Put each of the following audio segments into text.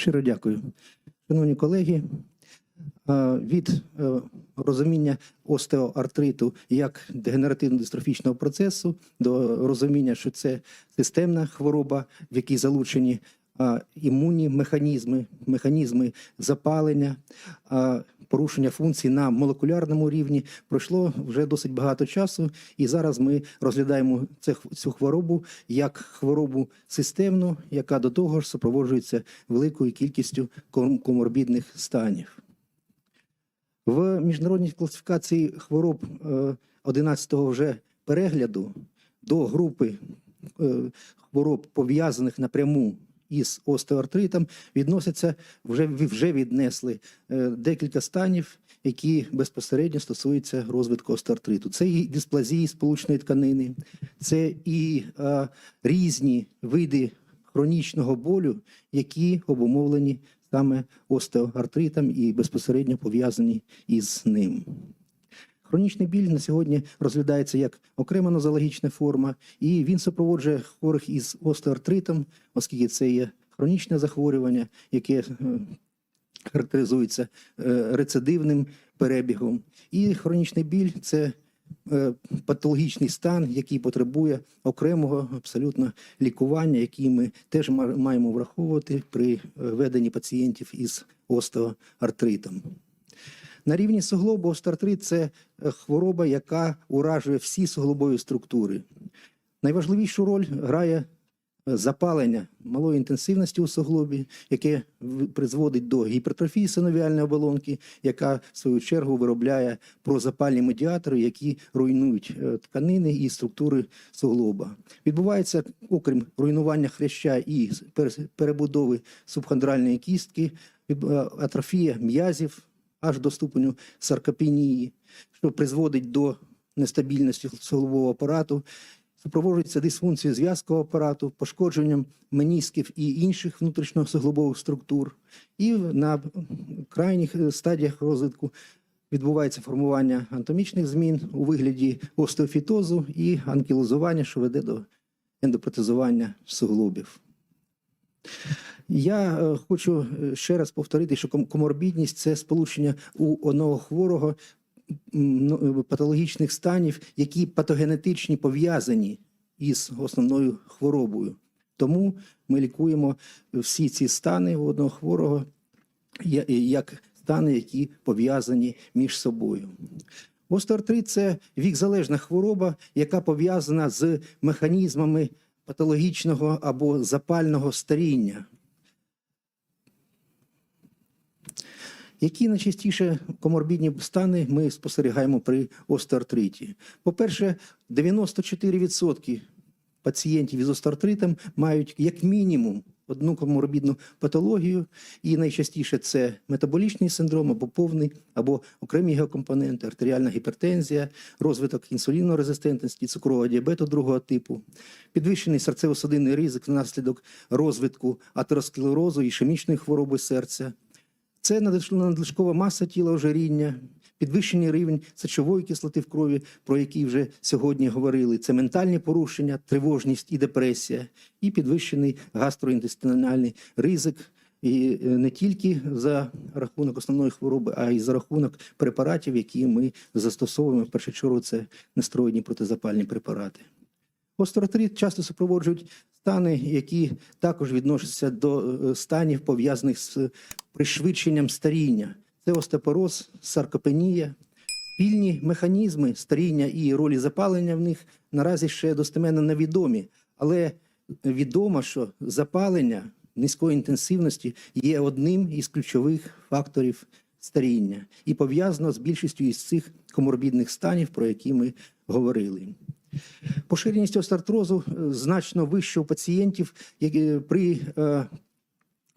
Щиро дякую. Шановні колеги, від е, розуміння остеоартриту як дегенеративно-дистрофічного процесу до розуміння, що це системна хвороба, в якій залучені імунні механізми, механізми запалення, е, порушення функцій на молекулярному рівні, пройшло вже досить багато часу, і зараз ми розглядаємо цю хворобу як хворобу системну, яка до того ж супроводжується великою кількістю коморбідних станів. В міжнародній класифікації хвороб е, 11-го вже перегляду до групи е, хвороб, пов'язаних напряму із остеоартритом, відносяться вже, вже віднесли е, декілька станів, які безпосередньо стосуються розвитку остеоартриту. Це і дисплазії сполучної тканини, це і е, різні види хронічного болю, які обумовлені саме остеоартритом і безпосередньо пов'язані із ним. Хронічний біль на сьогодні розглядається як окрема нозологічна форма, і він супроводжує хворих із остеоартритом, оскільки це є хронічне захворювання, яке е, характеризується е, рецидивним перебігом. І хронічний біль це е, патологічний стан, який потребує окремого абсолютно лікування, який ми теж ма- маємо враховувати при веденні пацієнтів із остеоартритом. На рівні суглобу остеоартрит – це е, хвороба, яка уражує всі суглобові структури. Найважливішу роль грає е, запалення малої інтенсивності у суглобі, яке призводить до гіпертрофії синовіальної оболонки, яка в свою чергу виробляє прозапальні медіатори, які руйнують е, тканини і структури суглоба. Відбувається, окрім руйнування хряща і пер- перебудови субхондральної кістки, атрофія м'язів аж до ступеню саркопенії, що призводить до нестабільності суглобового апарату, супроводжується дисфункцією зв'язкового апарату, пошкодженням менісків і інших внутрішньосуглобових структур. І на крайніх е, стадіях розвитку відбувається формування анатомічних змін у вигляді остеофітозу і анкілозування, що веде до ендопротезування суглобів. Я е, хочу е, ще раз повторити, що ком- коморбідність це сполучення у одного хворого ну, е, патологічних станів, які патогенетичні пов'язані із основною хворобою. Тому ми лікуємо всі ці стани у одного хворого як стани, які пов'язані між собою. Остеоартрит – це вікзалежна хвороба, яка пов'язана з механізмами патологічного або запального старіння. Які найчастіше коморбідні стани ми спостерігаємо при остеоартриті? По-перше, 94% пацієнтів із остеоартритом мають як мінімум одну коморбідну патологію, і найчастіше це метаболічний синдром або повний, або окремі його компоненти, артеріальна гіпертензія, розвиток інсулінорезистентності, цукрового діабету другого типу, підвищений серцево-судинний ризик внаслідок розвитку атеросклерозу, ішемічної хвороби серця. Це надлишкова маса тіла ожиріння, підвищений рівень сечової кислоти в крові, про які вже сьогодні говорили. Це ментальні порушення, тривожність і депресія, і підвищений гастроінтестинальний ризик. І е, не тільки за рахунок основної хвороби, а й за рахунок препаратів, які ми застосовуємо. В першу чергу це нестероїдні протизапальні препарати. Остеоартрит часто супроводжують стани, які також відносяться до е, станів, пов'язаних з пришвидшенням старіння. Це остеопороз, саркопенія. Спільні механізми старіння і ролі запалення в них наразі ще достеменно невідомі, але відомо, що запалення низької інтенсивності є одним із ключових факторів старіння і пов'язано з більшістю із цих коморбідних станів, про які ми говорили. Поширеність остеоартрозу е, значно вища у пацієнтів при е,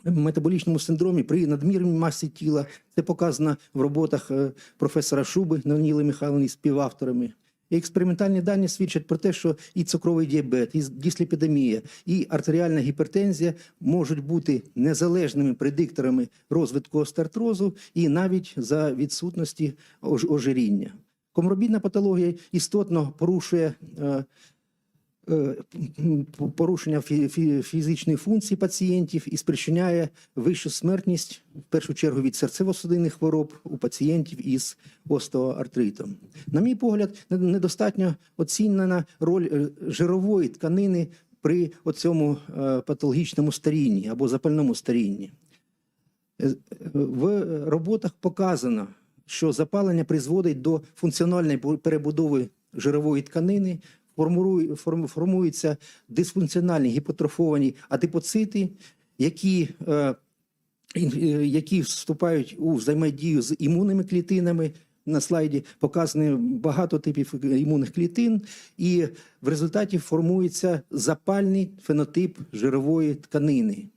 метаболічному синдромі, при надмірній масі тіла. Це показано в роботах е, професора Шуби Наніли Михайловни співавторами. Експериментальні дані свідчать про те, що і цукровий діабет, і дисліпідемія, і артеріальна гіпертензія можуть бути незалежними предикторами розвитку остеоартрозу і навіть за відсутності ожиріння. Коморбідна патологія істотно порушує е, е, порушення фі- фі- фізичної функції пацієнтів і спричиняє вищу смертність, в першу чергу від серцево-судинних хвороб у пацієнтів із остеоартритом. На мій погляд, недостатньо оцінена роль е, жирової тканини при оцьому патологічному старінні або запальному старінні. В роботах показано, що запалення призводить до функціональної перебудови жирової тканини, формуються дисфункціональні гіпотрофовані адипоцити, які, е, е, які вступають у взаємодію з імунними клітинами. На слайді показано багато типів імунних клітин, і в результаті формується запальний фенотип жирової тканини.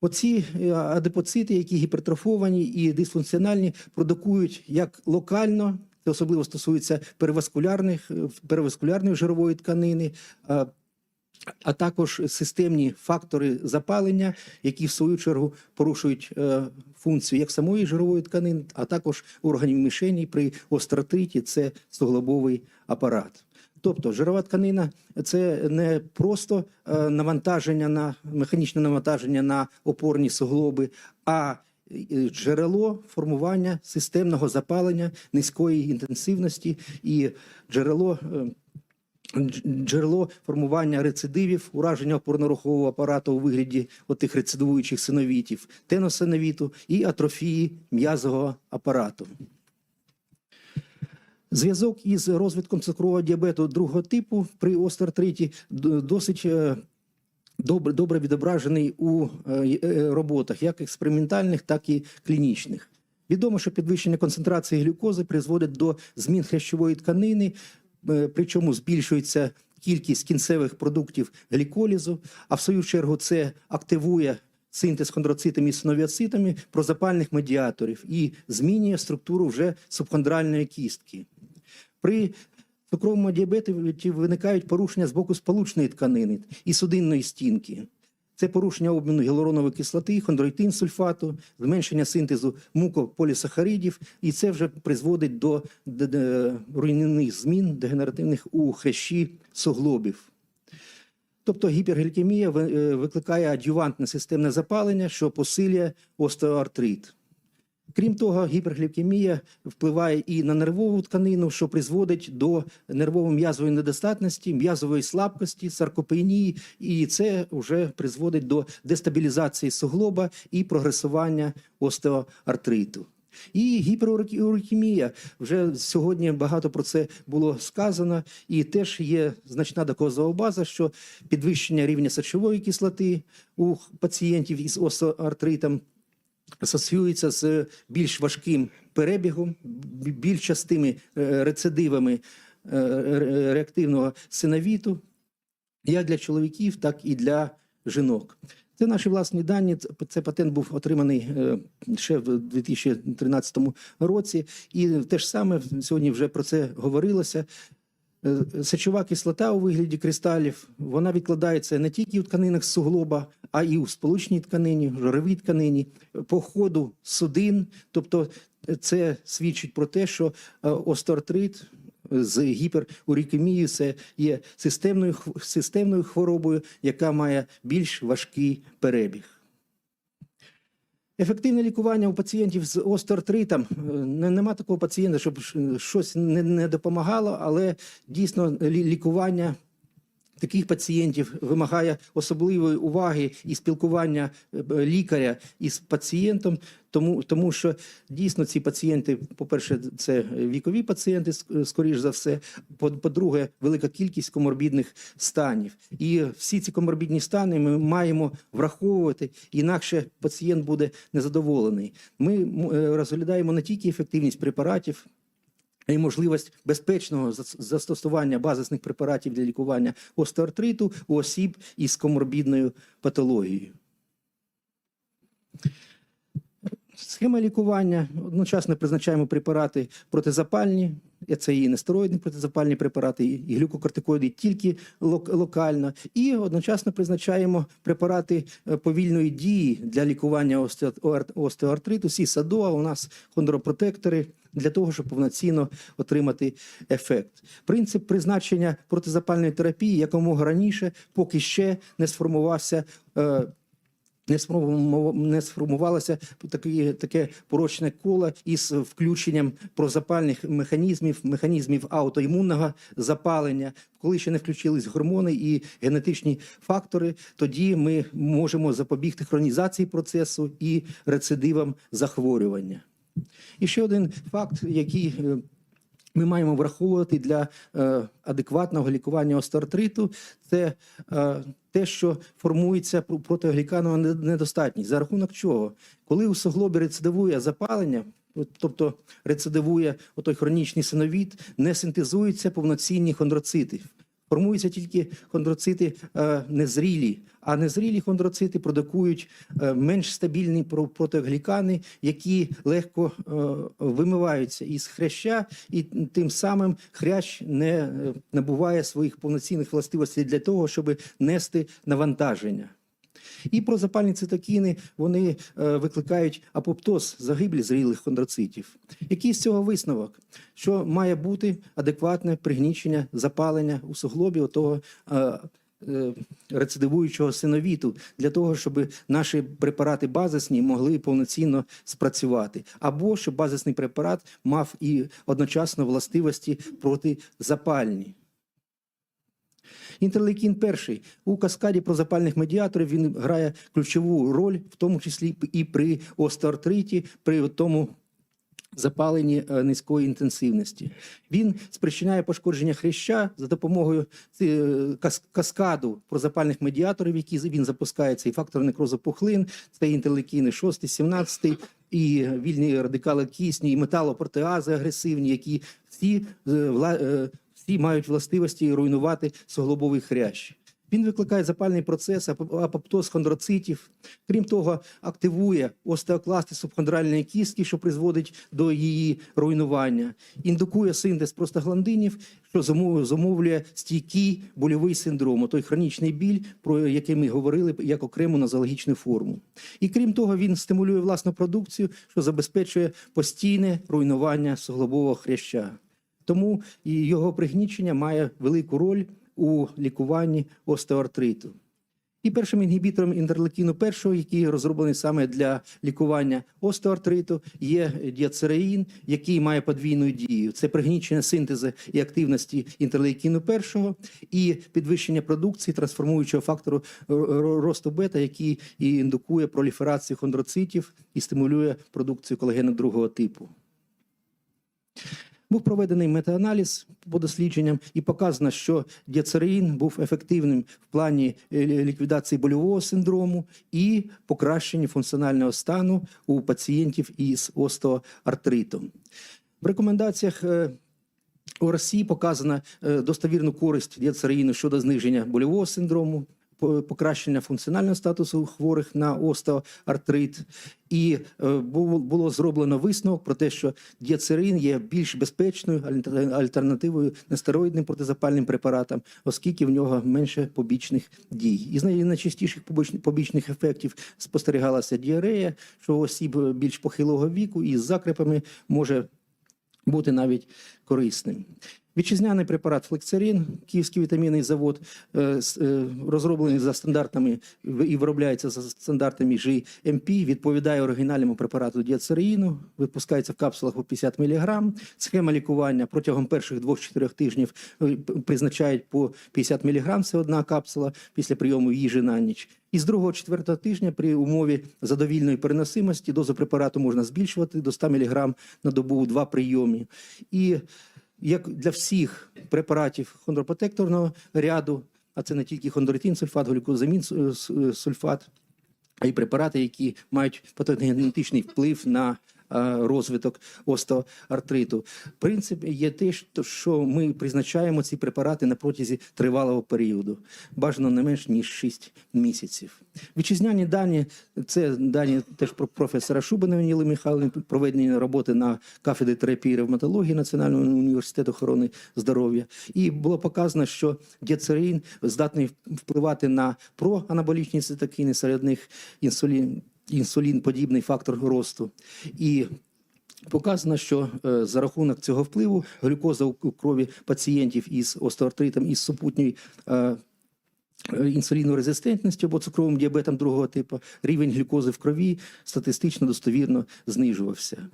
Оці е, адипоцити, які гіпертрофовані і дисфункціональні, продукують як локально, це особливо стосується переваскулярних, е, переваскулярної жирової тканини, а, також системні фактори запалення, які в свою чергу порушують е, функцію як самої жирової тканини, а також органів мішені при остеотриті – це суглобовий апарат. Тобто жирова тканина це не просто е, навантаження на механічне навантаження на опорні суглоби, а джерело формування системного запалення низької інтенсивності і джерело. е, Джерело формування рецидивів, ураження опорно-рухового апарату у вигляді отих рецидивуючих синовітів, теносиновіту і атрофії м'язового апарату. Зв'язок із розвитком цукрового діабету другого типу при остеартриті досить е, добре, добре відображений у е, е, роботах, як експериментальних, так і клінічних. Відомо, що підвищення концентрації глюкози призводить до змін хрящової тканини, причому збільшується кількість кінцевих продуктів гліколізу, а в свою чергу це активує синтез хондроцитами і синовіоцитами прозапальних медіаторів і змінює структуру вже субхондральної кістки. При цукровому діабеті виникають порушення з боку сполучної тканини і судинної стінки. Це порушення обміну гіалуронової кислоти, хондроїтин сульфату, зменшення синтезу мукополісахаридів, і це вже призводить до руйнівних змін дегенеративних у хрящі суглобів. Тобто гіперглікемія е, викликає адювантне системне запалення, що посилює остеоартрит. Крім того, гіперглікемія впливає і на нервову тканину, що призводить до нервово-м'язової недостатності, м'язової слабкості, саркопенії, і це вже призводить до дестабілізації суглоба і прогресування остеоартриту. І гіперурикемія. Вже сьогодні багато про це було сказано, і теж є значна доказова база, що підвищення рівня сечової кислоти у пацієнтів із остеоартритом асоціюється з більш важким перебігом, більш частими е, рецидивами е, ре- реактивного синовіту, як для чоловіків, так і для жінок. Це наші власні дані. Ц- Цей патент був отриманий е, ще в 2013 році, і те ж саме сьогодні вже про це говорилося. Сечова кислота у вигляді кристалів вона відкладається не тільки у тканинах суглоба, а і у сполучній тканині, в жировій тканині, по ходу судин. Тобто е, це свідчить про те, що е, остеоартрит з гіперурікемією це є системною, системною хворобою, яка має більш важкий перебіг. Ефективне лікування у пацієнтів з остеоартритом. Е, Нема такого пацієнта, щоб щось не, не допомагало, але дійсно лікування таких пацієнтів вимагає особливої уваги і спілкування е, лікаря із пацієнтом, тому, тому що дійсно ці пацієнти, по-перше, це вікові пацієнти, скоріш за все. По- По-друге, велика кількість коморбідних станів. І всі ці коморбідні стани ми маємо враховувати, інакше пацієнт буде незадоволений. Ми е, розглядаємо не тільки ефективність препаратів, і можливість безпечного застосування базисних препаратів для лікування остеоартриту у осіб із коморбідною патологією. Схема лікування одночасно призначаємо препарати протизапальні, це і нестероїдні протизапальні препарати, і глюкокортикоїди тільки лок- локально, і одночасно призначаємо препарати е, повільної дії для лікування остео- остеоартриту, сісадоа, у нас хондропротектори для того, щоб повноцінно отримати ефект. Принцип призначення протизапальної терапії якомога раніше, поки ще не сформувався. е, не сформувалося таке, таке порочне коло із включенням прозапальних механізмів, механізмів аутоімунного запалення. Коли ще не включились гормони і генетичні фактори, тоді ми можемо запобігти хронізації процесу і рецидивам захворювання. І ще один факт, який е, ми маємо враховувати для е, адекватного лікування остеоартриту, це е, те, що формується пр- протигліканова не- недостатність. За рахунок чого? Коли у суглобі рецидивує запалення, тобто рецидивує отой хронічний синовіт, не синтезуються повноцінні хондроцити. Формуються тільки хондроцити е, незрілі, а незрілі хондроцити продукують е, менш стабільні про- протиглікани, які легко е, вимиваються із хряща, і тим самим хрящ не набуває своїх повноцінних властивостей для того, щоб нести навантаження. І прозапальні цитокіни вони е, викликають апоптоз загиблі зрілих хондроцитів. Який з цього висновок? Що має бути адекватне пригнічення запалення у суглобі того е, е, рецидивуючого синовіту для того, щоб наші препарати базисні могли повноцінно спрацювати, або щоб базисний препарат мав і одночасно властивості протизапальні. Інтерлейкін перший у каскаді прозапальних медіаторів він грає ключову роль, в тому числі і при остеоартриті, при тому запаленні е, низької інтенсивності. Він спричиняє пошкодження хряща за допомогою е, кас- каскаду прозапальних медіаторів, які він запускає. Цей фактор некрозу пухлин, це інтерлейкіни 6, 17, і вільні радикали кисні, і металопротеази агресивні, які всі всі мають властивості руйнувати суглобовий хрящ. Він викликає запальний процес, ап- апоптоз хондроцитів. Крім того, активує остеокласти субхондральної кістки, що призводить до її руйнування. Індукує синтез простагландинів, що зумов- зумовлює стійкий больовий синдром, той хронічний біль, про який ми говорили як окрему нозологічну форму. І крім того, він стимулює власну продукцію, що забезпечує постійне руйнування суглобового хряща. Тому і його пригнічення має велику роль у лікуванні остеоартриту. І першим інгібітором інтерлейкіну першого, який розроблений саме для лікування остеоартриту, є діацераїн, який має подвійну дію. Це пригнічення синтезу і активності інтерлейкіну першого і підвищення продукції трансформуючого фактору росту бета, який і індукує проліферацію хондроцитів і стимулює продукцію колагену другого типу. Був проведений метааналіз по дослідженням і показано, що діацераїн був ефективним в плані е, ліквідації больового синдрому і покращення функціонального стану у пацієнтів із остеоартритом. В рекомендаціях е, ОРСІ показана е, достовірну користь діацераїну щодо зниження больового синдрому, покращення функціонального статусу хворих на остеоартрит. І е, було, зроблено висновок про те, що діацерин є більш безпечною альтер- альтернативою нестероїдним протизапальним препаратам, оскільки в нього менше побічних дій. Із най- найчастіших побічних ефектів спостерігалася діарея, що осіб більш похилого віку і з закрепами може бути навіть корисним. Вітчизняний препарат флексерин, Київський вітамінний завод, е, е, розроблений за стандартами і виробляється за стандартами GMP, відповідає оригінальному препарату діацераїну, випускається в капсулах по 50 мг. Схема лікування протягом перших 2-4 тижнів е, призначають по 50 мг, це одна капсула після прийому їжі на ніч. І з 2-4 тижня при умові задовільної переносимості дозу препарату можна збільшувати до 100 мг на добу у два прийоми. І як для всіх препаратів хондропротекторного ряду, а це не тільки хондротин, сульфат, глюкозамін су- су- сульфат, а й препарати, які мають патогенетичний вплив на розвиток остеоартриту. Принцип є те, що- ми призначаємо ці препарати на протязі тривалого періоду, бажано не менш ніж 6 місяців. Вітчизняні дані це дані теж про професора Шубина Ніли Михайловни, проведені роботи на кафедрі терапії ревматології Національного університету охорони здоров'я. І було показано, що діацерин здатний впливати на проанаболічні цитокіни, серед них інсулін, інсулін-подібний фактор росту. І Показано, що е, за рахунок цього впливу глюкоза у крові пацієнтів із остеоартритом із супутньою е, е, інсулінорезистентністю або цукровим діабетом другого типу, рівень глюкози в крові статистично достовірно знижувався.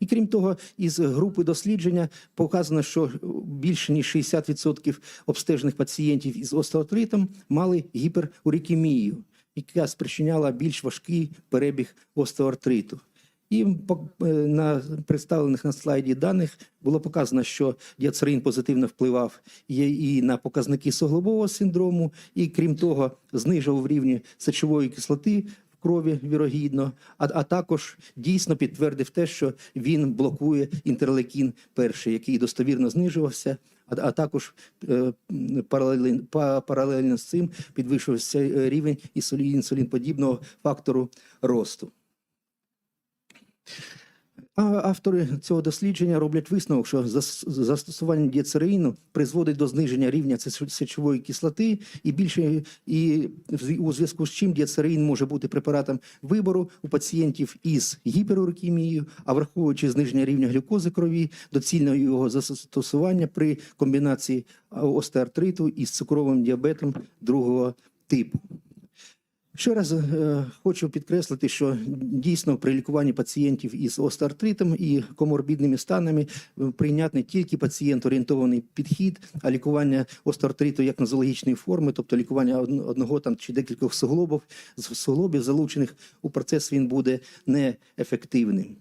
І крім того, із групи дослідження показано, що більше ніж 60% обстежених пацієнтів із остеоартритом мали гіперурикемію, яка спричиняла більш важкий перебіг остеоартриту. І е, на представлених на слайді даних було показано, що діацерин позитивно впливав і, на показники суглобового синдрому, і крім того, знижував рівні сечової кислоти крові вірогідно, а, а також дійсно підтвердив те, що він блокує інтерлейкін перший, який достовірно знижувався. А, а також е, паралельно, па- паралельно з цим підвищувався е, рівень інсулін, інсулінподібного фактору росту. А автори цього дослідження роблять висновок, що зас- застосування діацереїну призводить до зниження рівня сеч- сечової кислоти, і більше і у зв'язку з чим діацереїн може бути препаратом вибору у пацієнтів із гіперурикемією, а враховуючи зниження рівня глюкози крові, доцільно його застосування при комбінації а, остеоартриту із цукровим діабетом другого типу. Ще раз е, хочу підкреслити, що дійсно при лікуванні пацієнтів із остеоартритом і коморбідними станами е, прийнятний тільки пацієнт-орієнтований підхід, а лікування остеоартриту як нозологічної форми, тобто лікування одного там чи декількох суглобів, суглобів залучених у процес, він буде неефективним.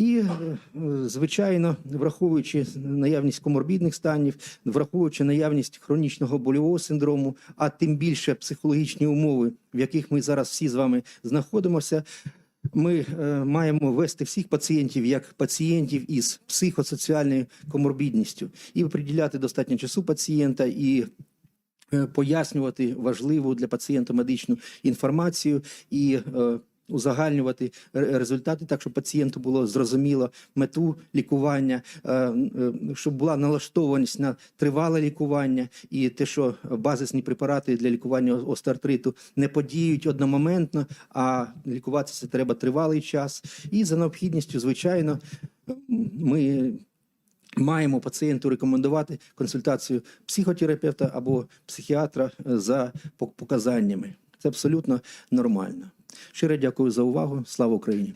І, е, звичайно, враховуючи наявність коморбідних станів, враховуючи наявність хронічного больового синдрому, а тим більше психологічні умови, в яких ми зараз всі з вами знаходимося, ми е, маємо вести всіх пацієнтів як пацієнтів із психосоціальною коморбідністю і приділяти достатньо часу пацієнта і е, пояснювати важливу для пацієнта медичну інформацію і е, узагальнювати ре- результати, так щоб пацієнту було зрозуміло мету лікування, е, е, щоб була налаштованість на тривале лікування, і те, що базисні препарати для лікування остеоартриту не подіють одномоментно, а лікуватися треба тривалий час. І за необхідністю, звичайно, ми маємо пацієнту рекомендувати консультацію психотерапевта або психіатра за показаннями. Це абсолютно нормально. Щиро дякую за увагу. Слава Україні!